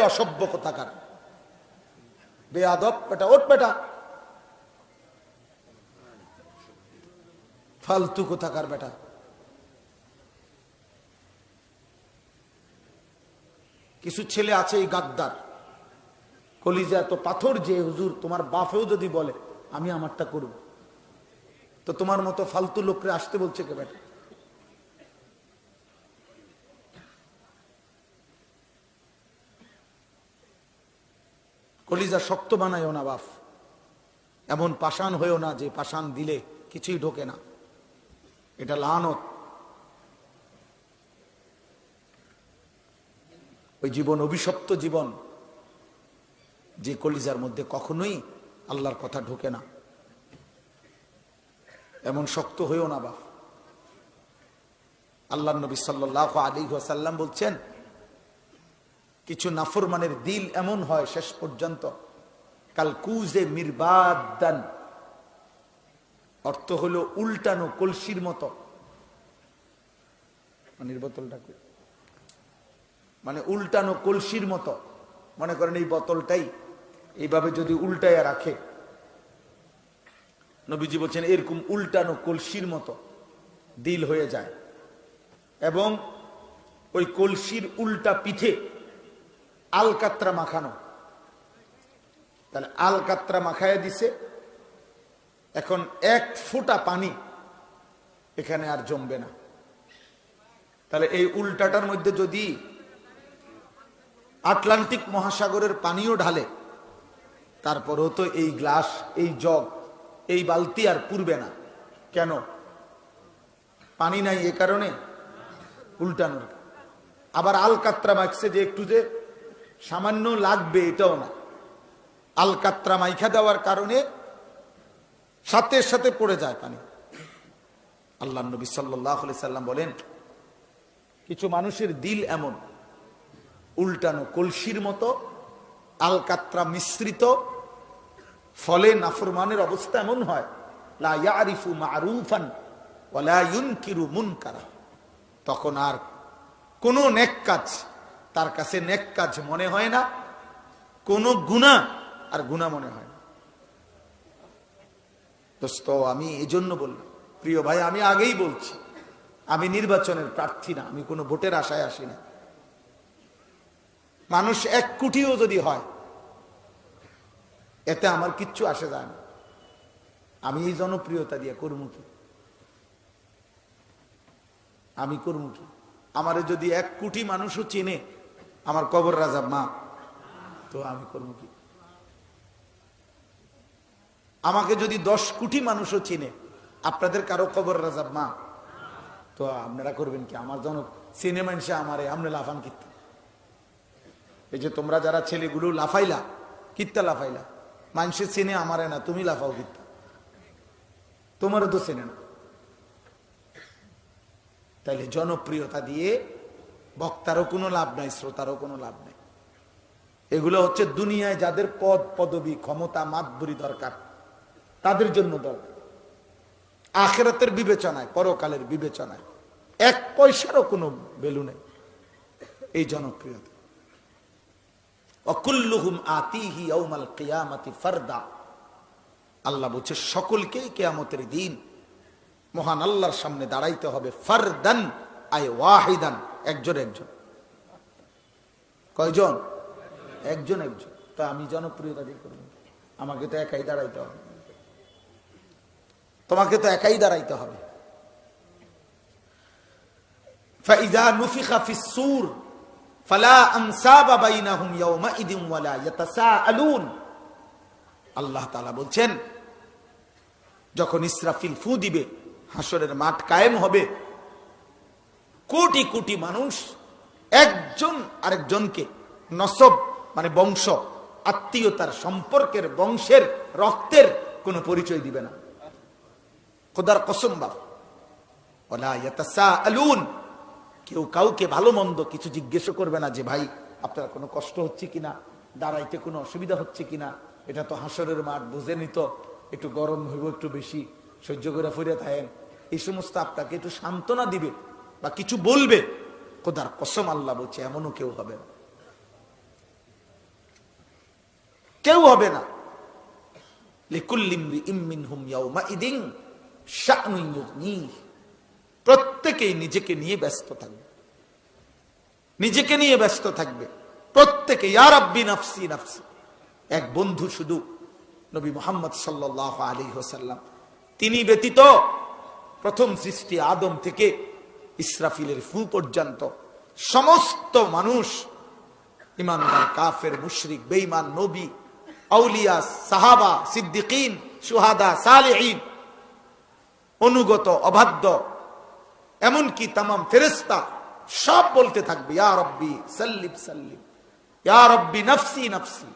অসভ্য কোথাকার। বেয়াদব, বেটা ওট বেটা। ফালতু কোথাকার বেটা। কিছু ছেলে আছে এই গাদ্দার। কলিজা এত পাথর যে হুজুর, তোমার বাপেও যদি বলে, আমি আমারটা করব। তো তোমার মতো ফালতু লোকরে আসতে বলছে কে বেটা? কলিজা শক্ত বানায়ও না বাপ এমন পাষাণ হয়েও না যে পাষাণ দিলে কিছুই ঢোকে না। এটা লানত। ওই জীবন, অভিশপ্ত জীবন, যে কলিজার মধ্যে কখনোই আল্লাহর কথা ঢোকে না। এমন শক্ত হয়েও না বাপ আল্লাহ নবী সাল্লাহ আলী সাল্লাম বলছেন কিছু নাফরমানের দিল এমন হয় শেষ পর্যন্ত, কাল কুজে মিরবাদান। অর্থ হলো উল্টানো কলসির মতো। বোতলটা মানে উল্টানো কলসির মতো। মনে করেন এই বোতলটাই এইভাবে যদি উল্টায়া রাখে, নবীজি বলছেন এরকম উল্টানো কলসির মতো দিল হয়ে যায়। এবং ওই কলসির উল্টা পিঠে আলকাত্রা মাখানো। তাহলে আলকাত্রা মাখায় দিছে। এখন এক ফুটা পানি এখানে আর জমবে না। তাহলে এই উল্টাটার মধ্যে যদি আটলান্টিক মহাসাগরের পানিও ঢালে, তারপরেও তো এই গ্লাস, এই জগ, এই বালতি আর পুরবে না। কেন? পানি নাই এ কারণে উল্টানোর। আবার আলকাত্রা মাখছে যে একটু যে সামান্য লাগবে এটাও না। আলকাত্রা মাইখা দেওয়ার কারণে সাথে সাথে পড়ে যায় পানি। আল্লাহ নবী সাল্লাহ সাল্লাম বলেন, কিছু মানুষের দিল এমন, উল্টানো কলসির মতো, আলকাত্রা মিশ্রিত, ফলে নাফরমানের অবস্থা এমন হয় মারুফান তখন আর কোনো নেক কাজ তার কাছে নেক কাজ মনে হয় না, কোনো গুণা আর গুণা মনে হয় না। দোস্ত, আমি এই জন্য বললাম, প্রিয় ভাই, আমি আগেই বলছি, আমি নির্বাচনের প্রার্থী না, আমি কোনো ভোটের আশায় আসি না। মানুষ এক কোটিও যদি হয়, এতে আমার কিচ্ছু আসে যায় না। আমি এই জনপ্রিয়তা দিয়ে করব কি? আমি করব কি? আমারে যদি এক কোটি মানুষও চেনে আমার কবর রাজা, মা। তো আমি করব কি? আমাকে যদি দশ কোটি মানুষও চিনে, আপনাদের কারও কবর রাজা, মা? তো আপনারা করবেন কি? আমার জন সিনেমা মানুষে আমারে আপনি লাফান কিত্তা। এই যে তোমরা যারা ছেলেগুলো লাফাইলা, কিত্তা লাফাইলা মানুষের চিনে আমারে না, তুমি লাফাও কিত্তা। তোমারও তো চেনে না। তাইলে জনপ্রিয়তা দিয়ে বক্তারও কোনো লাভ নাই, শ্রোতারও কোনো লাভ নাই। এগুলো হচ্ছে দুনিয়ায় যাদের পদ, পদবী, ক্ষমতা, মাতবুরি দরকার, তাদের জন্য দরকার আখেরাতের বিবেচনায়, পরকালের বিবেচনায়, এক পয়সারও কোনো ভ্যালু নেই এই জনপ্রিয়তা। অকুল্লুহুম আতিহি ইয়াউমাল কিয়ামাতি ফারদা। আল্লাহ বলছে, সকলকেই কেয়ামতের দিন মহান আল্লাহর সামনে দাঁড়াইতে হবে ফারদান আই ওয়াহিদান। একজন একজন কয়জন একজন একজন তা আমি জনপ্রিয়তা দিয়ে করবো আমাকে তো একাই দাঁড়াইতে হবে তোমাকে তো একাই দাঁড়াইতে হবে فإذا نفخ في الصور فلا أنساب بينهم يومئذ ولا يتساءلون আল্লাহ তাআলা বলছেন যখন ইসরাফিল ফু দিবে হাসরের মাঠ কায়েম হবে কোটি কোটি মানুষ একজন আরেকজনকে নসব মানে বংশ, আত্মীয়তার সম্পর্কের, বংশের, রক্তের কোনো পরিচয় দিবে না। খোদার কসম আলুন কেউ কাউকে ভালো মন্দ কিছু জিজ্ঞেস করবে না যে, ভাই, আপনার কোনো কষ্ট হচ্ছে কিনা? দাঁড়াইতে কোনো অসুবিধা হচ্ছে কিনা? এটা তো হাসরের মাঠ বুঝে নিত একটু গরম হইব একটু বেশি, সহ্য করে ফিরে থাকেন। এই সমস্ত আপনাকে একটু সান্ত্বনা দিবে। বা কিছু বলবে, খোদার কসম আল্লাহ বলছে, এমনও কেউ হবে না। কেউ হবে না। প্রত্যেকেই নিজেকে নিয়ে ব্যস্ত থাকবে। নিজেকে নিয়ে ব্যস্ত থাকবে। প্রত্যেকে এক বন্ধু শুধু নবী মোহাম্মদ সাল্লাহ আলী হোসাল্লাম তিনি ব্যতীত প্রথম সৃষ্টি আদম থেকে ইসরাফিলের ফু পর্যন্ত সমস্ত মানুষ, ইমানদার, কাফের, মুশরিক, বেঈমান, নবী, আউলিয়া, সাহাবা, সিদ্দিকিন সুহাদা সালেহীন, অনুগত, অবাধ্য, এমনকি তামাম ফেরেস্তা সব বলতে থাকবে, ইয়া রব্বি, সাল্লিম সাল্লিম, ইয়া রব্বি, নফসি নফসি,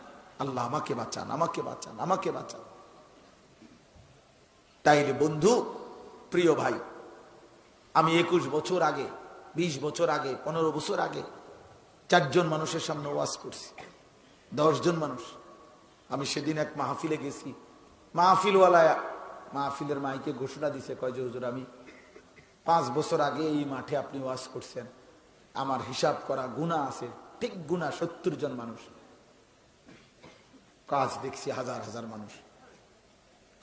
আল্লাহ আমাকে বাঁচান আমাকে বাঁচান আমাকে বাঁচান। তাইলে বন্ধু, প্রিয় ভাই আমি একুশ বছর আগে ২০ বছর আগে, পনেরো বছর আগে চারজন মানুষের সামনে ওয়াজ করছি। দশজন মানুষ। আমি সেদিন এক মাহফিলে গেছি। মাহফিলওয়ালা মাহফিলের মাইকে ঘোষণা দিছে, কয় যে, হুজুর, আমি পাঁচ বছর আগে এই মাঠে আপনি ওয়াজ করছেন। আমার হিসাব করা গুণা আছে, ঠিক গুণা সত্তর জন মানুষ। কাজ দেখছি হাজার হাজার মানুষ।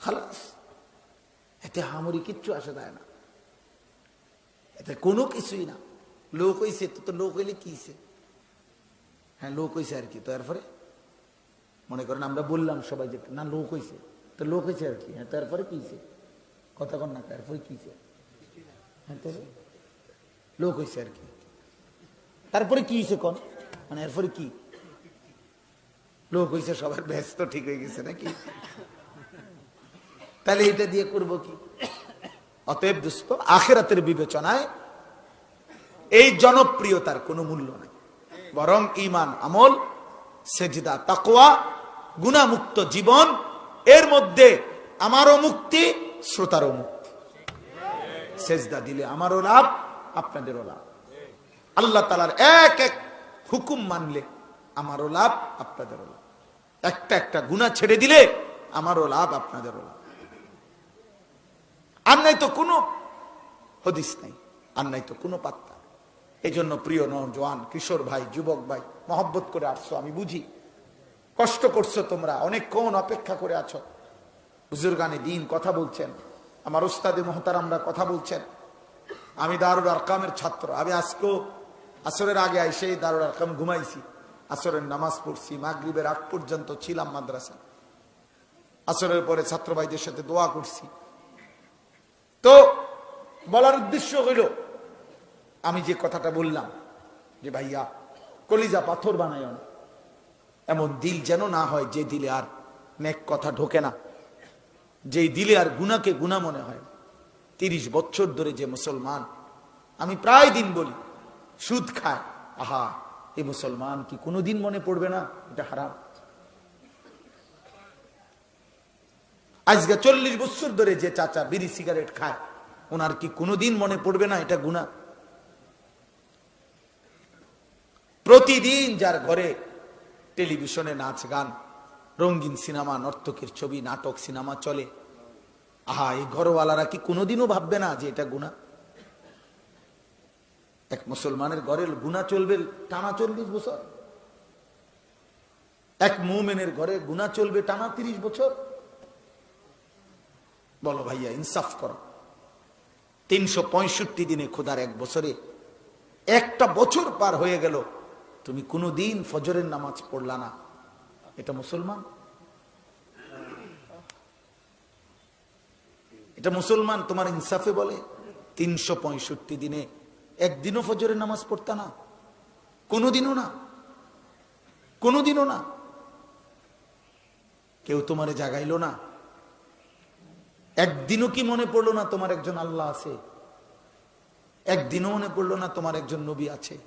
খালাস, এতে হামরি কিচ্ছু আসে দেয় না। এতে কোনো কিছুই না লোক হইছে তো তো লোক হইলে কি হইছে? হ্যাঁ লোক হইছে আর কি তো এরপরে মনে করেন আমরা বললাম সবাই যে না লোক হইছে তো লোক হয়েছে আর কি হ্যাঁ তারপরে কি হইছে? কথা কন না তারপরে কি হইছে? হ্যাঁ তবে লোক হয়েছে আর কি তারপরে কি হয়েছে কন মানে এরপরে কি লোক হয়েছে সবার ব্যস্ত ঠিক হয়ে গেছে নাকি তাহলে এটা দিয়ে করব কি অতএব দুস্থ, আখেরাতের বিবেচনায় এই জনপ্রিয়তার কোনো মূল্য নাই। বরং ইমান আমল, সেজদা তাকওয়া গুণামুক্ত জীবন, এর মধ্যে আমারও মুক্তি, শ্রোতারও মুক্তি। সেজদা দিলে আমারও লাভ, আপনাদেরও লাভ। আল্লাহ তালার এক এক হুকুম মানলে আমারও লাভ, আপনাদেরও লাভ। একটা একটা গুণা ছেড়ে দিলে আমারও লাভ, আপনাদেরও লাভ। আর নাই তো কোনো হদিস নাই, আর নাই তো কোনো পাত্তা। এই জন্য প্রিয় নজওয়ান কিশোর ভাই, যুবক ভাই, মহব্বত করে আসছো, আমি বুঝি। কষ্ট করছ তোমরা, অনেকক্ষণ অপেক্ষা করে আছো। বুজুর্গানে দিন কথা বলছেন, আমার ওস্তাদে মহতারামরা কথা বলছেন। আমি দারুল আরকামের ছাত্র, আমি আজকেও আসরের আগে এসে দারুল আরকাম ঘুমাইছি। আসরের নামাজ পড়ছি, মাগরিবের আগ পর্যন্ত ছিলাম মাদ্রাসা আসরের পরে ছাত্র ভাইদের সাথে দোয়া করছি। তো বলার উদ্দেশ্য হইল, আমি যে কথাটা বললাম যে ভাইয়া, কলিজা পাথর বানায় না এমন দিল যেন না হয় যে দিলে আর নেক কথা ঢোকে না। যেই দিলে আর গুনাকে গুণা মনে হয় তিরিশ বছর ধরে যে মুসলমান, আমি প্রায় দিন বলি, সুদ খায়। আহা, এই মুসলমান কি কোনোদিন মনে পড়বে না? এটা হারাম। আজকে চল্লিশ বছর ধরে যে চাচা বিড়ি সিগারেট খায়, ওনার কি কোনোদিন মনে পড়বে না এটা গুণা প্রতিদিন যার ঘরে টেলিভিশনে নাচ গান, রঙিন সিনেমা, নর্তকের ছবি, নাটক, সিনেমা চলে, আহা, এই ঘরওয়ালারা কি কোনোদিনও ভাববে না যে এটা গুণা এক মুসলমানের ঘরের গুণা চলবে টানা চল্লিশ বছর। এক মুমেনের ঘরে গুণা চলবে টানা তিরিশ বছর। বলো ভাইয়া, ইনসাফ করো। তিনশো পঁয়ষট্টি দিনে খোদার এক বছরে একটা বছর পার হয়ে গেল, তুমি কোনো দিন ফজরের নামাজ পড়লা না। এটা মুসলমান? এটা মুসলমান তোমার ইনসাফে বলে, তিনশো পঁয়ষট্টি দিনে একদিনও ফজরের নামাজ পড়তা না? কোনোদিনও না। কোনোদিনও না। কেউ তোমারে জাগাইলো না। একদিনও কি মনে পড়ল না তোমার একজন আল্লাহ আছে? একদিনও মনে পড়ল না তোমার একজন নবী আছে?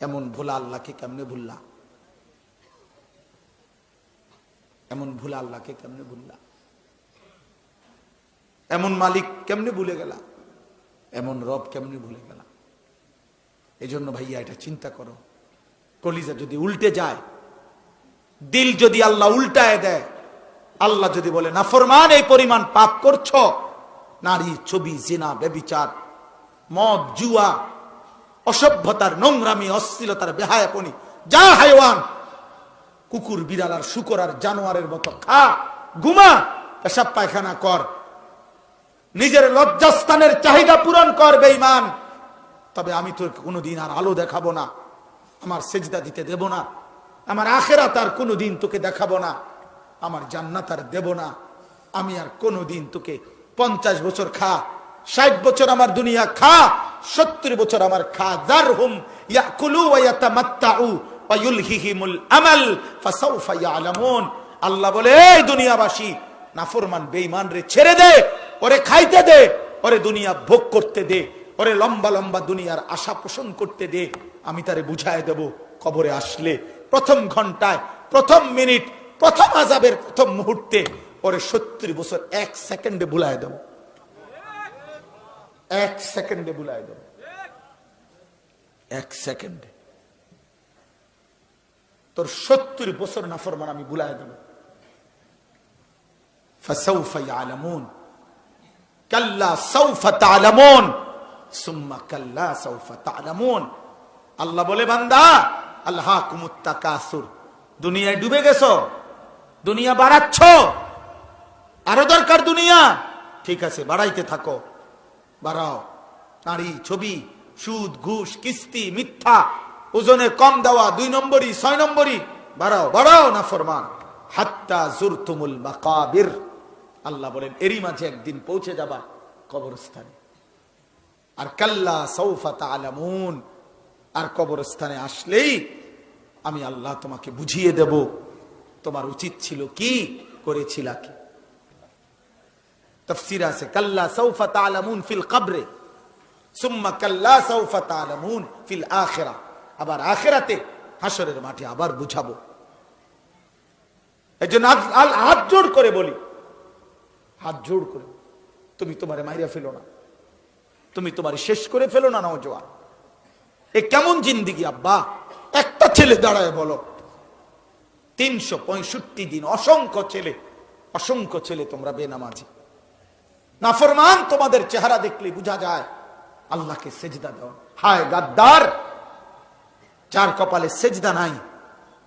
এমন ভোলা আল্লাহকে কেমনে ভুললা? এমন ভোলা আল্লাহকে কেমনে ভুললা? এমন মালিক কেমনে ভুলে গেলা? এমন রব কেমনে ভুলে গেলা? জন্য ভাইয়া, এটা চিন্তা করো। কলিজা যদি উল্টে যায়, দিল যদি আল্লাহ উল্টায় দেয় আল্লাহ যদি বলে নাফরমান এই পরিমাণ পাপ করছ। নারী, ছবি, জিনা বেবিচার মদ, জুয়া, অসভ্যতার, নোংরামি, অশ্লীলতার, বেহায়াপনি, যা হাইওয়ান, কুকুর, বিড়াল আর শুকর আর জানোয়ারের মতো, খা, ঘুমা, পেশাব, পায়খানা কর। নিজের লজ্জাস্থানের চাহিদা পূরণ কর, বেঈমান। তবে আমি তোর কোনোদিন আর আলো দেখাবো না, আমার সেজদা দিতে দেব না, আমার আখেরা তার কোনোদিন তোকে দেখাবো না। আমার জান্নাত আর দেব না। আমি আর কোনোদিন তোকে পঞ্চাশ বছর খা, ষাট বছর আমার দুনিয়া খা, সত্তর বছর আমার খা। দার হুম আল্লাহ বলে, এই দুনিয়াবাসী, নাফরমান, বেঈমান রে, ছেড়ে দে, ওরে খাইতে দে, ওরে দুনিয়া ভোগ করতে দে, ওরে লম্বা লম্বা দুনিয়ার আশা পোষণ করতে দে। আমি তারে বুঝায় দেব, কবরে আসলে প্রথম ঘন্টায়, প্রথম মিনিট প্রথম আজাবের প্রথম মুহূর্তে ওরে সত্তর বছর এক সেকেন্ডে বুলায় দেব এক সেকেন্ডে বুলায় দেব এক সেকেন্ডে তোর সত্তর বছর নাফরমান আমি বুলায় দেব فسوف يعلمون كلا سوف تعلمون ثم كلا سوف تعلمون আল্লাহ বলে বান্দা আল্লাহ কুমুত্তাকাসুর দুনিয়ায় ডুবে গেছো দুনিয়া বাড়াচ্ছ। আরও দরকার দুনিয়া। ঠিক আছে, বাড়াইতে থাকো। বাড়াও। নারী, ছবি, সুদ, ঘুষ, কিস্তি, মিথ্যা, ওজনে কম দেওয়া, দুই নম্বরই, ছয় নম্বরই। বাড়াও বাড়াও না ফরমান। হাত্তা জুরতুমুল মাকাবির। আল্লাহ বলেন, এরই মাঝে একদিন পৌঁছে যাবা কবরস্থানে। আর কাল্লা সৌফা তালামুন আর কবরস্থানে আসলেই আমি আল্লাহ তোমাকে বুঝিয়ে দেব। তোমার উচিত ছিল কি করেছিল কি? তফসির আছে, কাল্লা সৌফা তালামুন ফিল সুম্মা কাল্লা সৌফা তালামুন ফিল আখেরা। আবার আখেরাতে হাসরের মাঠে আবার বুঝাবো। এই জন্য হাত জোড় করে বলি। হাত জোড় করে। তুমি তোমারে মাইরা ফেলো না। তুমি তোমার শেষ করে ফেলো না নওজোয়ান। এ কেমন জিন্দিগি আব্বা? একটা ছেলে দাঁড়ায় বলো। তিনশো পঁয়ষট্টি দিন। অসংখ্য ছেলে অসংখ্য ছেলে তোমরা বেনামাজি। নাফরমান তোমাদের চেহারা দেখলে বোঝা যায়, আল্লাহকে সেজদা দাও হায় গাদ্দার, যার কপালে সেজদা নাই,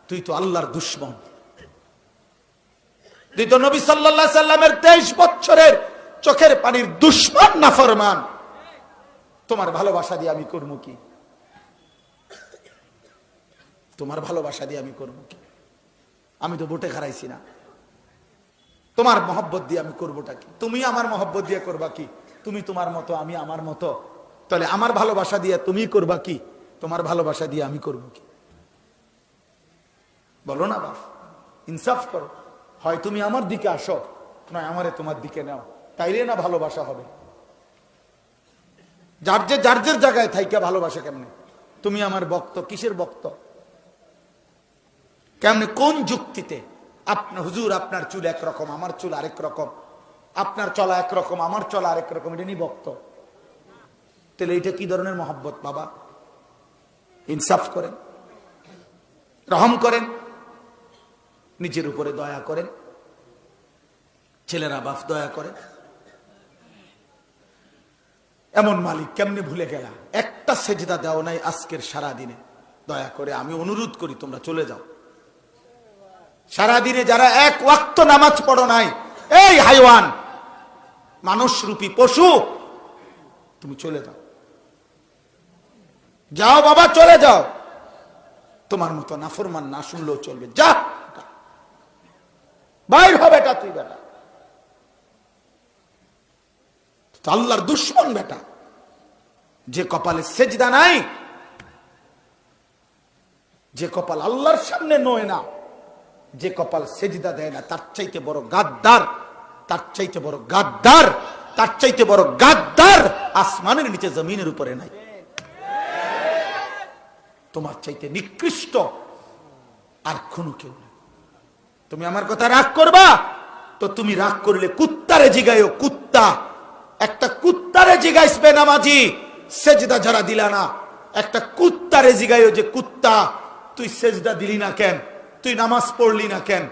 তুই তো আল্লাহর দুশ্মন। তুই তো নবী সাল্লাল্লাহু সাল্লামের তেইশ বছরের চোখের পানির দুশ্মন নাফরমান। তোমার ভালোবাসা দিয়ে আমি করব কি? তোমার ভালোবাসা দিয়ে আমি করব কি? আমি তো ভোটে খারাইছি না। তোমার মহব্বত দিয়ে আমি করবোটা কি? তুমি আমার মহব্বত দিয়ে করবা কি? তুমি তোমার মতো, আমি আমার মতো। তাহলে আমার ভালোবাসা দিয়ে তুমি করবা কি? তোমার ভালোবাসা দিয়ে আমি করব কি? বলো না বাপ, ইনসাফ করো। হয় তুমি আমার দিকে আসো, নয় আমারে তোমার দিকে নাও। তাইলে না ভালোবাসা হবে। যার যে, যার জায়গায় থাইকা ভালোবাসা কেমনে? তুমি আমার বক্ত কিসের বক্ত কেমনে কোন যুক্তিতে? আপনার হুজুর, আপনার চুল একরকম, আমার চুল আরেক রকম। আপনার চলা একরকম, আমার চলা আরেক রকম, এটা নিয়ে বক্ত। তাহলে এটা কি ধরনের মহব্বত, বাবা? ইনসাফ করেন, রহম করেন, নিজের উপরে দয়া করেন, ছেলেরা বাপ দয়া করেন এমন মালিক কেমনে ভুলে গেলা? একটা সেজদা দেও নাই আজকের সারা দিনে দয়া করে আমি অনুরোধ করি, তোমরা চলে যাও। সারাদিনে যারা এক ওয়াক্ত নামাজ পড়ো নাই, এই হাইওয়ান, মানুষ রূপী পশু, তুমি চলে যাও। যাও বাবা, চলে যাও। তোমার মতো নাফরমান না শুনলেও চলবে। যা বাইর হবে এটা তুই, বেটা। আল্লাহর দুশ্মন, বেটা। যে কপালে সেজদা নাই, যে কপাল আল্লাহর সামনে নয় না। যে কপাল সেজদা দেয় না, তার চাইতে বড় গাদ্দার, তার চাইতে বড় গাদ্দার, তার চাইতে বড় গাদ্দার আসমানের নিচে জমিনের উপরে নাই। তোমার চাইতে নিকৃষ্ট আর কোনো কেউ তুমি আমার কথা রাগ করবা? তো তুমি রাগ করলে কুত্তারে জিগাইও কুত্তা। একটা কুত্তারে জিগাইসবে নামাজি, সেজদা যারা দিলা না, একটা কুত্তারে জিগাইও যে কুত্তা। তুই সেজদা দিলি না কেন? তুই নামাজ পড়লি না কেন?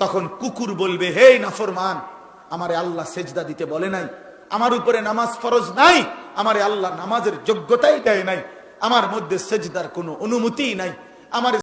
তখন কুকুর বলবে হে নাফরমান, আমারে আল্লাহ সেজদা দিতে বলে নাই। আমার উপরে নামাজ ফরজ নাই, আমারে আল্লাহ নামাজের যোগ্যতাই দেয় নাই। আমার মধ্যে সেজদার কোনো অনুমতি নাই। আমার